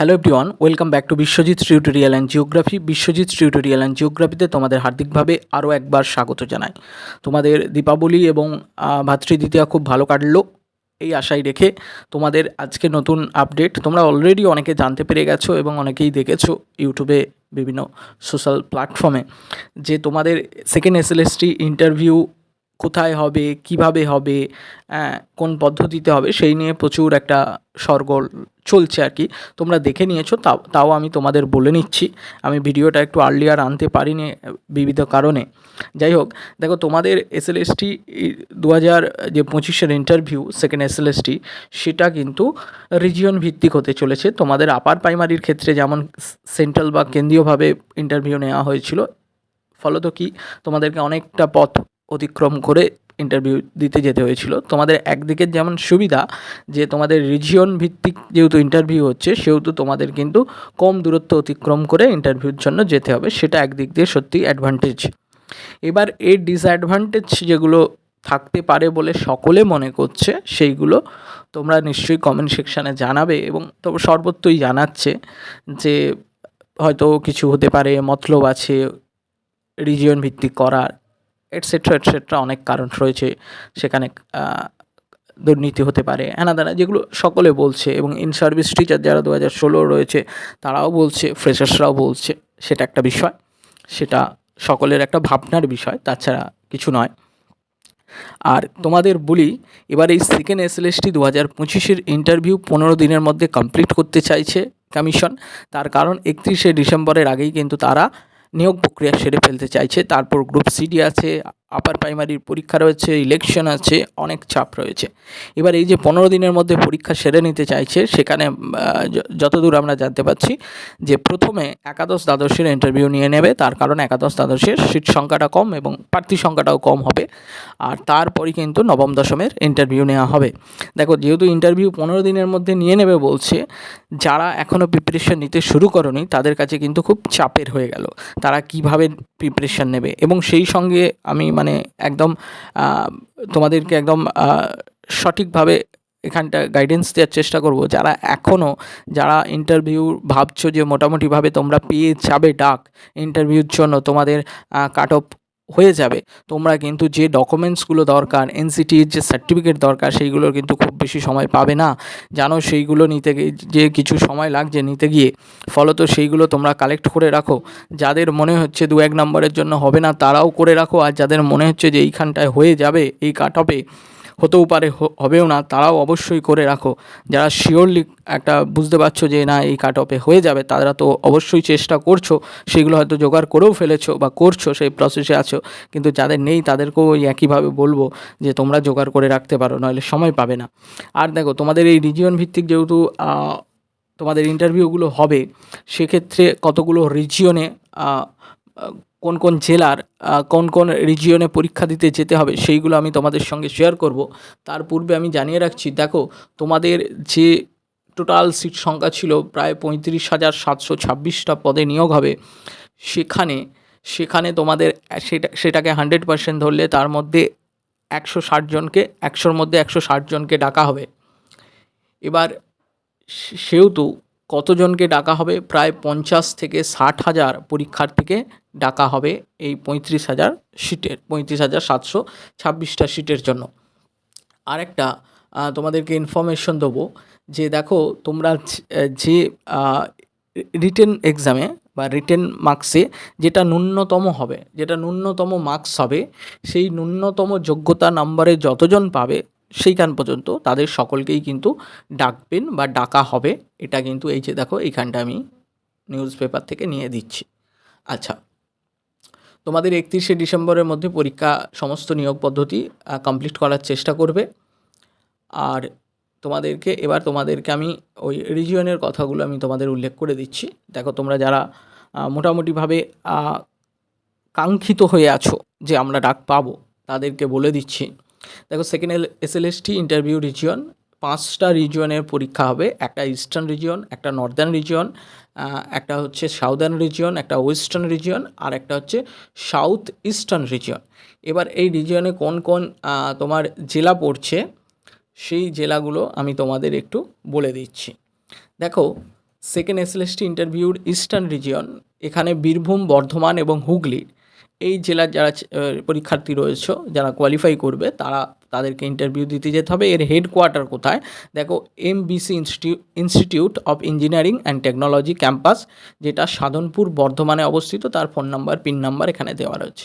Hello everyone welcome back to Biswajit tutorial and geography Biswajit tutorial and জিওগ্রাফিতে তোমাদের হার্দিকভাবে আরও একবার স্বাগত জানাই। তোমাদের দীপাবলি এবং ভাতৃদ্বিতীয়া খুব ভালো কাটলো, এই আশাই রেখে তোমাদের আজকে নতুন আপডেট তোমরা অলরেডি অনেকে জানতে পেরে গেছো এবং অনেকেই দেখেছ ইউটিউবে বিভিন্ন সোশ্যাল প্ল্যাটফর্মে যে তোমাদের সেকেন্ড এসএলএসটি ইন্টারভিউ কোথায় হবে, কীভাবে হবে কোন পদ্ধতিতে হবে, সেই নিয়ে প্রচুর একটা সরগোল চলছে আর কি। তোমরা দেখে নিয়েছো, তাও তাও আমি তোমাদের বলে নিচ্ছি। আমি ভিডিওটা একটু আর্লিয়ার আনতে পারিনি, বিবিধ কারণে। যাই হোক, দেখো তোমাদের এসএলএসটি দু হাজার যে পঁচিশের interview second S L SLST সেটা কিন্তু রিজিয়ন ভিত্তিক হতে চলেছে। তোমাদের আপার প্রাইমারির ক্ষেত্রে যেমন সেন্ট্রাল বা কেন্দ্রীয়ভাবে ইন্টারভিউ নেওয়া হয়েছিল, ফলত কি? তোমাদেরকে অনেকটা পথ অতিক্রম করে ইন্টারভিউ দিতে যেতে হয়েছিল। তোমাদের একদিকে যেমন সুবিধা যে তোমাদের রিজিয়ন ভিত্তিক যেহেতু ইন্টারভিউ হচ্ছে, সেহেতু তোমাদের কিন্তু কম দূরত্ব অতিক্রম করে ইন্টারভিউর জন্য যেতে হবে, সেটা একদিক দিয়ে সত্যি অ্যাডভান্টেজ এবার এর ডিসঅ্যাডভান্টেজ যেগুলো থাকতে পারে বলে সকলে মনে করছে, সেইগুলো তোমরা নিশ্চয়ই কমেন্ট সেকশানে জানাবে এবং তবে সর্বত্রই জানাচ্ছে যে হয়তো কিছু হতে পারে, মতলব আছে রিজিয়ন ভিত্তিক করার। এটসেট্রা এটসেট্রা অনেক কারণ রয়েছে সেখানে দুর্নীতি হতে পারে। এনাদানা যেগুলো সকলে বলছে এবং ইন সার্ভিস টিচার যারা দু হাজার ষোলো রয়েছে, তারাও বলছে ফ্রেশার্সরাও বলছে, সেটা একটা বিষয়। সেটা সকলের একটা ভাবনার বিষয়, তাছাড়া কিছু নয়। আর তোমাদের বলি, এবার এই সেকেন্ড এসএলএসটি দু হাজার পঁচিশের ইন্টারভিউ পনেরো দিনের মধ্যে কমপ্লিট করতে চাইছে কমিশন তার কারণ একত্রিশে ডিসেম্বরের আগেই কিন্তু তারা নিয়োগ প্রক্রিয়া সেরে ফেলতে চাইছে। তারপর গ্রুপ সিডি আছে আপার প্রাইমারির পরীক্ষা রয়েছে ইলেকশন আছে, অনেক চাপ রয়েছে। এবার এই যে পনেরো দিনের মধ্যে পরীক্ষা সেরে নিতে চাইছে, সেখানে যতদূর আমরা জানতে পারছি যে প্রথমে একাদশ দ্বাদশের ইন্টারভিউ নিয়ে নেবে, তার কারণ একাদশ দ্বাদশের সিট সংখ্যাটা কম এবং প্রার্থী সংখ্যাটাও কম হবে। আর তারপরই কিন্তু নবম দশমের ইন্টারভিউ নেওয়া হবে। দেখো, যেহেতু ইন্টারভিউ পনেরো দিনের মধ্যে নিয়ে নেবে বলছে, যারা এখনও প্রিপারেশন নিতে শুরু করনি, তাদের কাছে কিন্তু খুব চাপের হয়ে গেল। তারা কীভাবে প্রিপারেশন নেবে? এবং সেই সঙ্গে আমি মানে একদম তোমাদেরকে একদম সঠিকভাবে এখানটা গাইডেন্স দেওয়ার চেষ্টা করব। যারা এখনও যারা ইন্টারভিউ ভাবছ যে মোটামুটিভাবে তোমরা পেয়ে যাবে ডাক ইন্টারভিউর জন্য তোমাদের কাট অফ হয়ে যাবে। তোমরা কিন্তু যে ডকুমেন্টসগুলো দরকার এনসিটির যে সার্টিফিকেট দরকার সেইগুলো কিন্তু খুব বেশি সময় পাবে না। জানো, সেইগুলো নিতে যে কিছু সময় লাগছে নিতে গিয়ে, ফলত সেইগুলো তোমরা কালেক্ট করে রাখো। যাদের মনে হচ্ছে দু এক নম্বরের জন্য হবে না, তারাও করে রাখো। আর যাদের মনে হচ্ছে যে এইখানটায় হয়ে যাবে, এই কাট অফে হতেও পারে হবেও না, তারাও অবশ্যই করে রাখো। যারা শিওরলি একটা বুঝতে পারছ যে না, এই কাট অফে হয়ে যাবে, তারা তো অবশ্যই চেষ্টা করছ, সেগুলো হয়তো জোগাড় করেও ফেলেছো বা করছ, সেই প্রসেসে আছো, কিন্তু যাদের নেই, তাদেরকেও ওই একইভাবে বলব যে তোমরা জোগাড় করে রাখতে পারো নইলে সময় পাবে না। আর দেখো, তোমাদের এই রিজিয়ন ভিত্তিক যেহেতু তোমাদের ইন্টারভিউগুলো হবে, সেক্ষেত্রে কতগুলো রিজিয়নে কোন কোন জেলার কোন কোন রিজিয়নে পরীক্ষা দিতে যেতে হবে সেইগুলো আমি তোমাদের সঙ্গে শেয়ার করব। তার পূর্বে আমি জানিয়ে রাখছি, দেখো, তোমাদের যে টোটাল সিট সংখ্যা ছিল প্রায় পঁয়ত্রিশ হাজার সাতশো ছাব্বিশটা পদে নিয়োগ হবে। সেখানে সেখানে তোমাদের সেটা, সেটাকে হান্ড্রেড পার্সেন্ট ধরলে তার মধ্যে একশো ষাট জনকে, একশোর মধ্যে একশো ষাট জনকে ডাকা হবে। এবার সেহেতু কতজনকে ডাকা হবে? প্রায় পঞ্চাশ থেকে ষাট হাজার পরীক্ষার্থীকে ডাকা হবে এই পঁয়ত্রিশ হাজার সিটের, পঁয়ত্রিশ হাজার সাতশো ছাব্বিশটা সিটের জন্য। আরেকটা তোমাদেরকে ইনফরমেশন দেবো যে দেখো তোমরা যে রিটেন এক্সামে বা রিটেন মার্কসে যেটা ন্যূনতম হবে, যেটা ন্যূনতম মার্কস হবে, সেই ন্যূনতম যোগ্যতা নম্বরে যতজন পাবে সেইখান পর্যন্ত তাদের সকলকেই কিন্তু ডাকবেন বা ডাকা হবে। এটা কিন্তু এই যে দেখো, এইখানটা আমি নিউজ পেপার থেকে নিয়ে দিচ্ছি। আচ্ছা তোমাদের একত্রিশে ডিসেম্বরের মধ্যে পরীক্ষা সমস্ত নিয়োগ পদ্ধতি কমপ্লিট করার চেষ্টা করবে। আর তোমাদেরকে, এবার তোমাদেরকে আমি ওই রিজিয়নের কথাগুলো আমি তোমাদের উল্লেখ করে দিচ্ছি। দেখো, তোমরা যারা মোটামুটিভাবে কাঙ্ক্ষিত হয়ে আছো যে আমরা ডাক পাবো, তাদেরকে বলে দিচ্ছি। দেখো second L SLST interview region পাঁচটা রিজিয়নের পরীক্ষা হবে। একটা ইস্টার্ন রিজিয়ন একটা নর্দার্ন রিজিয়ন একটা হচ্ছে সাউদার্ন রিজিয়ন একটা ওয়েস্টার্ন রিজিয়ন আর একটা হচ্ছে সাউথ ইস্টার্ন রিজিয়ন এবার এই রিজিয়নে কোন কোন তোমার জেলা পড়ছে, সেই জেলাগুলো আমি তোমাদের একটু বলে দিচ্ছি। দেখো সেকেন্ড এসএলএসটি ইন্টারভিউর ইস্টার্ন রিজিয়ন এখানে বীরভূম, বর্ধমান এবং হুগলি এই জেলার যারা পরীক্ষার্থী রয়েছে, যারা কোয়ালিফাই করবে, তারা তাদেরকে ইন্টারভিউ দিতে যেতে হবে। এর হেডকোয়ার্টার কোথায়? দেখো MBC institute of engineering and technology campus যেটা সাধনপুর বর্ধমানে অবস্থিত। তার ফোন নাম্বার পিন নাম্বার এখানে দেওয়া রয়েছে।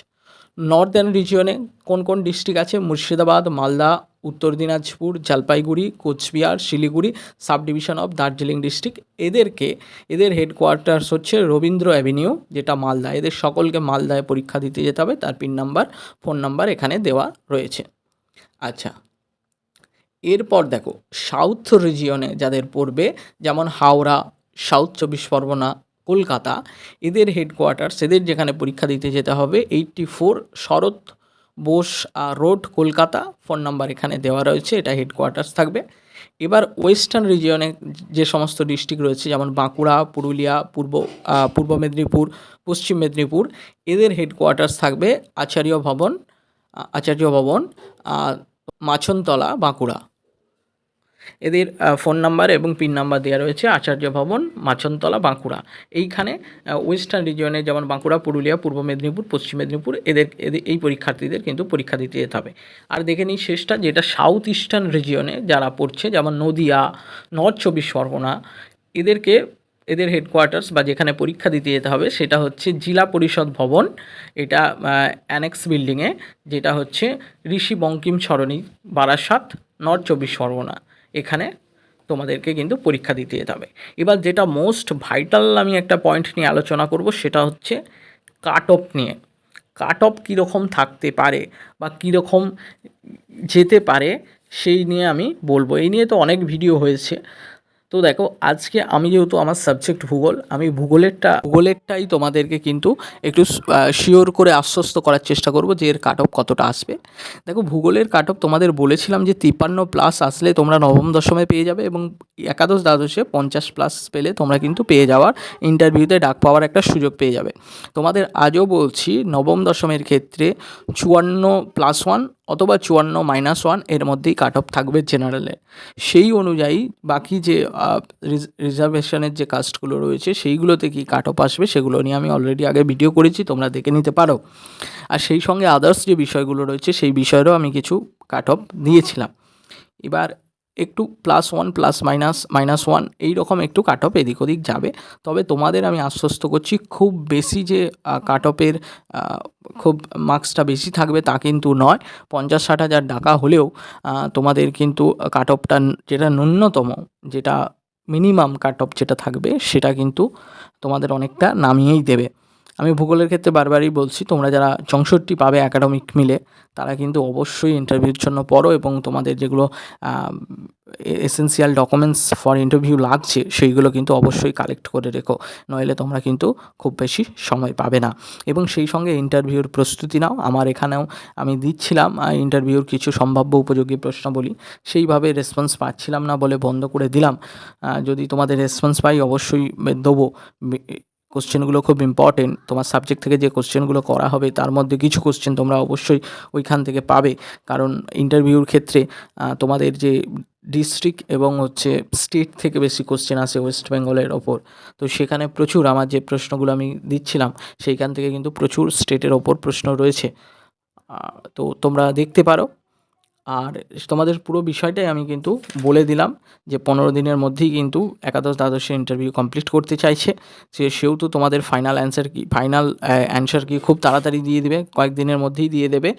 নর্দার্ন রিজিয়নে কোন কোন ডিস্ট্রিক্ট আছে? Murshidabad, Malda Uttar Dinajpur, Jalpaiguri, Cooch Behar, Siliguri sub division of Darjeeling district. এদেরকে, এদের হেডকোয়ার্টার্স হচ্ছে রবীন্দ্র অ্যাভিনিউ, যেটা মালদা। এদের সকলকে মালদায় পরীক্ষা দিতে যেতে হবে। তার পিন নাম্বার, ফোন নাম্বার এখানে দেওয়া রয়েছে। আচ্ছা এরপর দেখো, সাউথ রিজিয়নে যাদের পড়বে, যেমন হাওড়া, সাউথ চব্বিশ পরগনা, কলকাতা, এদের হেডকোয়ার্টার্স, এদের যেখানে পরীক্ষা দিতে যেতে হবে, eighty four Sarat Bose road, Kolkata, phone number এখানে দেওয়া রয়েছে, এটা হেডকোয়ার্টার্স থাকবে। এবার ওয়েস্টার্ন রিজিয়নে যে সমস্ত ডিস্ট্রিক্ট রয়েছে, যেমন বাঁকুড়া, পুরুলিয়া, পূর্ব পূর্ব মেদিনীপুর, পশ্চিম মেদিনীপুর, এদের হেডকোয়ার্টার্স থাকবে আচার্য ভবন আচার্য ভবন মাছনতলা, বাঁকুড়া। এদের ফোন নাম্বার এবং পিন নাম্বার দেওয়া রয়েছে আচার্য ভবন, মাছনতলা, বাঁকুড়া। এইখানে ওয়েস্টার্ন রিজিয়নে যেমন বাঁকুড়া, পুরুলিয়া, পূর্ব মেদিনীপুর, পশ্চিম মেদিনীপুর, এদের এদের, এই পরীক্ষার্থীদের কিন্তু পরীক্ষা দিতে যেতে হবে। আর দেখে নিই শেষটা, যেটা সাউথ ইস্টার্ন রিজিয়নে যারা পড়ছে, যেমন নদিয়া নর্থ চব্বিশ পরগনা, এদেরকে, এদের হেডকোয়ার্টার্স বা যেখানে পরীক্ষা দিতে যেতে হবে, সেটা হচ্ছে জেলা পরিষদ ভবন। এটা অ্যানেক্স বিল্ডিংয়ে যেটা হচ্ছে ঋষি বঙ্কিম সরণি, বারাসাত নর্থ চব্বিশ পরগনা। এখানে তোমাদেরকে কিন্তু পরীক্ষা দিতে যেতে হবে। এবার যেটা মোস্ট ভাইটাল আমি একটা পয়েন্ট নিয়ে আলোচনা করব সেটা হচ্ছে কাট অফ নিয়ে। কাট অফ কীরকম থাকতে পারে বা কীরকম যেতে পারে সেই নিয়ে আমি বলব। এই নিয়ে তো অনেক ভিডিও হয়েছে। তো দেখো, আজকে আমি যেহেতু আমার সাবজেক্ট ভূগোল, আমি ভূগোলেরটা, ভূগোলেরটাই তোমাদেরকে কিন্তু একটু শিওর করে আশ্বস্ত করার চেষ্টা করব যে এর কাট অফ কতটা আসবে। দেখো, ভূগোলের কাট অফ তোমাদের বলেছিলাম যে তিপ্পান্ন প্লাস আসলে তোমরা নবম দশমে পেয়ে যাবে এবং একাদশ দ্বাদশে পঞ্চাশ প্লাস পেলে তোমরা কিন্তু পেয়ে যাওয়ার ইন্টারভিউতে ডাক পাওয়ার একটা সুযোগ পেয়ে যাবে। তোমাদের আজও বলছি, নবম দশমের ক্ষেত্রে চুয়ান্ন প্লাস ওয়ান অথবা চুয়ান্ন মাইনাস ওয়ানের মধ্যেই কাট অফ থাকবে জেনারেলে সেই অনুযায়ী বাকি যে রিজার্ভেশনের যে কাস্টগুলো রয়েছে, সেইগুলোতে কি কাট অফ আসবে সেগুলো নিয়ে আমি অলরেডি আগে ভিডিও করেছি, তোমরা দেখে নিতে পারো। আর সেই সঙ্গে আদার্স যে বিষয়গুলো রয়েছে, সেই বিষয়েরও আমি কিছু কাট অফ দিয়েছিলাম। এবার একটু plus one plus minus minus one এইরকম একটু কাট অফ এদিক ওদিক যাবে। তবে তোমাদের আমি আশ্বস্ত করছি, খুব বেশি যে কাট অফের খুব মার্কসটা বেশি থাকবে তা কিন্তু নয়। পঞ্চাশ, ষাট হাজার টাকা হলেও তোমাদের কিন্তু কাট অফটা যেটা ন্যূনতম, যেটা মিনিমাম কাট অফ যেটা থাকবে, সেটা কিন্তু তোমাদের অনেকটা নামিয়েই দেবে। আমি ভূগোলের ক্ষেত্রে বারবারই বলছি, তোমরা যারা চৌষট্টি পাবে একাডেমিক মিলে, তারা কিন্তু অবশ্যই ইন্টারভিউর জন্য পড়ো এবং তোমাদের যেগুলো এসেন্সিয়াল ডকুমেন্টস ফর ইন্টারভিউ লাগছে, সেইগুলো কিন্তু অবশ্যই কালেক্ট করে রেখো। নইলে তোমরা কিন্তু খুব বেশি সময় পাবে না। এবং সেই সঙ্গে ইন্টারভিউর প্রস্তুতি নাও। আমার এখানেও আমি দিচ্ছিলাম ইন্টারভিউর কিছু সম্ভাব্য উপযোগী প্রশ্নাবলী। সেইভাবে রেসপন্স পাচ্ছিলাম না বলে বন্ধ করে দিলাম। যদি তোমাদের রেসপন্স পাই অবশ্যই দেবো। কোশ্চেনগুলো খুব ইম্পর্টেন্ট তোমার সাবজেক্ট থেকে যে কোশ্চেনগুলো করা হবে, তার মধ্যে কিছু কোশ্চেন তোমরা অবশ্যই ওইখান থেকে পাবে। কারণ ইন্টারভিউর ক্ষেত্রে তোমাদের যে ডিস্ট্রিক্ট এবং হচ্ছে স্টেট থেকে বেশি কোশ্চেন আসে ওয়েস্ট বেঙ্গলের ওপর। তো সেখানে প্রচুর আমার যে প্রশ্নগুলো আমি দিচ্ছিলাম, সেইখান থেকে কিন্তু প্রচুর স্টেটের ওপর প্রশ্ন রয়েছে। তো তোমরা দেখতে পারো। আর তোমাদের পুরো বিষয়টাই আমি কিন্তু বলে দিলাম যে পনেরো দিনের মধ্যেই কিন্তু একাদশ দ্বাদশের ইন্টারভিউ কমপ্লিট করতে চাইছে। সে সেহেতু তোমাদের ফাইনাল অ্যান্সার কি ফাইনাল অ্যান্সার কি খুব তাড়াতাড়ি দিয়ে দেবে কয়েকদিনের মধ্যেই দিয়ে দেবে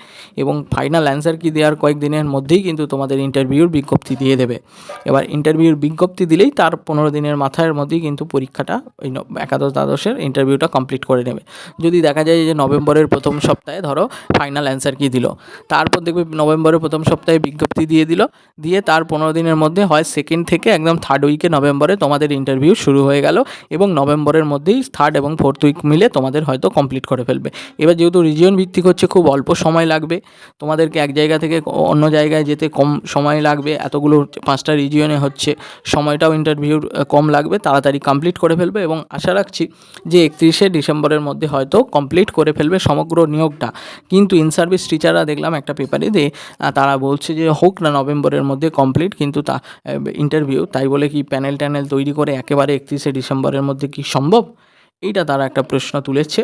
এবং ফাইনাল অ্যান্সার কি দেওয়ার কয়েকদিনের মধ্যেই কিন্তু তোমাদের ইন্টারভিউর বিজ্ঞপ্তি দিয়ে দেবে। এবার ইন্টারভিউর বিজ্ঞপ্তি দিলেই তার পনেরো দিনের মাথার মধ্যেই কিন্তু পরীক্ষাটা ওই একাদশ দ্বাদশের ইন্টারভিউটা কমপ্লিট করে নেবে। যদি দেখা যায় যে নভেম্বরের প্রথম সপ্তাহে ধরো ফাইনাল অ্যান্সার কি দিল, তারপর দেখবে নভেম্বরের প্রথম সপ্তাহে বিজ্ঞপ্তি দিয়ে দিল। দিয়ে তার পনেরো দিনের মধ্যে হয় সেকেন্ড থেকে একদম থার্ড উইকে নভেম্বরে তোমাদের ইন্টারভিউ শুরু হয়ে গেল এবং নভেম্বরের মধ্যেই থার্ড এবং ফোর্থ উইক মিলে তোমাদের হয়তো কমপ্লিট করে ফেলবে। এবার যেহেতু রিজিয়ন ভিত্তিক হচ্ছে, খুব অল্প সময় লাগবে। তোমাদেরকে এক জায়গা থেকে অন্য জায়গায় যেতে কম সময় লাগবে। এতগুলো পাঁচটা রিজিয়নে হচ্ছে, সময়টাও ইন্টারভিউর কম লাগবে। তাড়াতাড়ি কমপ্লিট করে ফেলবে এবং আশা রাখছি যে একত্রিশে ডিসেম্বরের মধ্যে হয়তো কমপ্লিট করে ফেলবে সমগ্র নিয়োগটা। কিন্তু ইন সার্ভিস টিচাররা দেখলাম একটা পেপারে দিয়ে তারা বলছে যে হোক না নভেম্বরের মধ্যে কমপ্লিট কিন্তু তা ইন্টারভিউ তাই বলে কি প্যানেল ট্যানেল তৈরি করে একেবারে একত্রিশে ডিসেম্বরের মধ্যে কি সম্ভব? এইটা তারা একটা প্রশ্ন তুলেছে।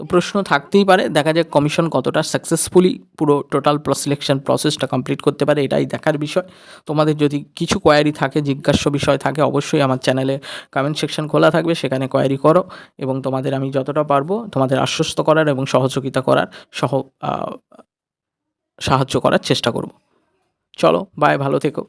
তো প্রশ্ন থাকতেই পারে, দেখা যাক কমিশন কতটা সাকসেসফুলি পুরো টোটাল সিলেকশন প্রসেসটা কমপ্লিট করতে পারে, এটাই দেখার বিষয়। তোমাদের যদি কিছু কোয়ারি থাকে, জিজ্ঞাস্য বিষয় থাকে, অবশ্যই আমার চ্যানেলে কমেন্ট সেকশন খোলা থাকবে, সেখানে কোয়ারি করো এবং তোমাদের আমি যতটা পারব তোমাদের আশ্বস্ত করার এবং সহযোগিতা করার সহ সাহায্য করার চেষ্টা করব। চলো বাই ভালো থেকো।